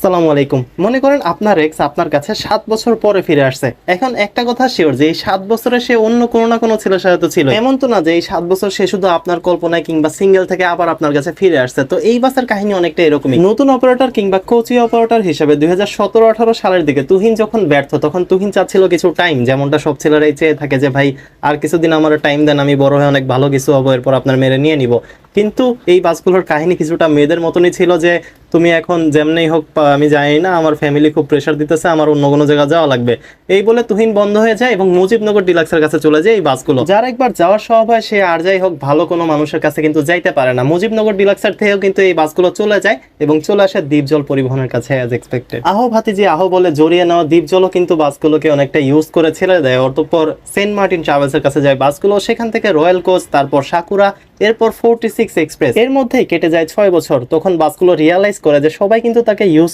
আসসালামু আলাইকুম। মনে করেন আপনার এক্স আপনার কাছে সাত বছর পরে ফিরে আসছে। এখন একটা কথা শিওর যে এই সাত বছরে সে অন্য কোনো না কোনো ছেলের সাথে তো ছিল এমন তো না যে এই সাত বছর সে শুধু আপনার কল্পনায় কিংবা সিঙ্গেল থেকে আবার আপনার কাছে ফিরে আসছে। তো এই বাসের কাহিনী অনেকটা এরকমই। নতুন অপারেটর কিংবা কোচি অপারেটর হিসেবে দুই হাজার সতেরো আঠারো সালের দিকে তুহিন যখন ব্যর্থ, তখন তুহিন চাচ্ছিল কিছু টাইম যেমনটা সব ছেলেরাই চেয়ে থাকে যে, ভাই, আর কিছুদিন আমার টাইম দেন, আমি বড় হয়ে অনেক ভালো কিছু হব, এরপর আপনার মেরে নিয়ে নিব। কিন্তু এই বাসগুলোর কাহিনী কিছুটা মেয়েদের মতনই ছিল যে তুমি এখন যেমনি হোক আমি জানি না, আমার ফ্যামিলি খুব প্রেশার দিতেছে, আমার অন্য কোনো জায়গা যাওয়া লাগবে। এই বলে তুহিন বন্ধ হয়ে যায় এবং মুজিবনগর ডিলাক্সের কাছে চলে যায় এই বাসগুলো। যার একবার যাওয়ার স্বভাব হয় সে আর যাই হোক, ভালো কোনো মানুষের কাছে কিন্তু যাইতে পারে না। মুজিবনগর ডিলাক্সের থেকেও কিন্তু এই বাসগুলো চলে যায় এবং চলে আসে দ্বীপজল পরিবহনের কাছে অ্যাজ এক্সপেক্টেড আহো ভাতিজি, আহো বলে, জড়িয়ে নেওয়া দ্বীপজলও কিন্তু বাসগুলোকে অনেকটা ইউজ করে ছেড়ে দেয়। অতঃপর সেন্ট মার্টিন ট্রাভেলসের কাছে যায় বাসগুলো, সেখান থেকে রয়্যাল কোচ, তারপর সাকুরা, এরপর ফোরটি সিক্স এক্সপ্রেস। এর মধ্যেই কেটে যায় ছয় বছর। তখন বাসগুলো রিয়ালাইজ করে যে সবাই কিন্তু তাকে ইউজ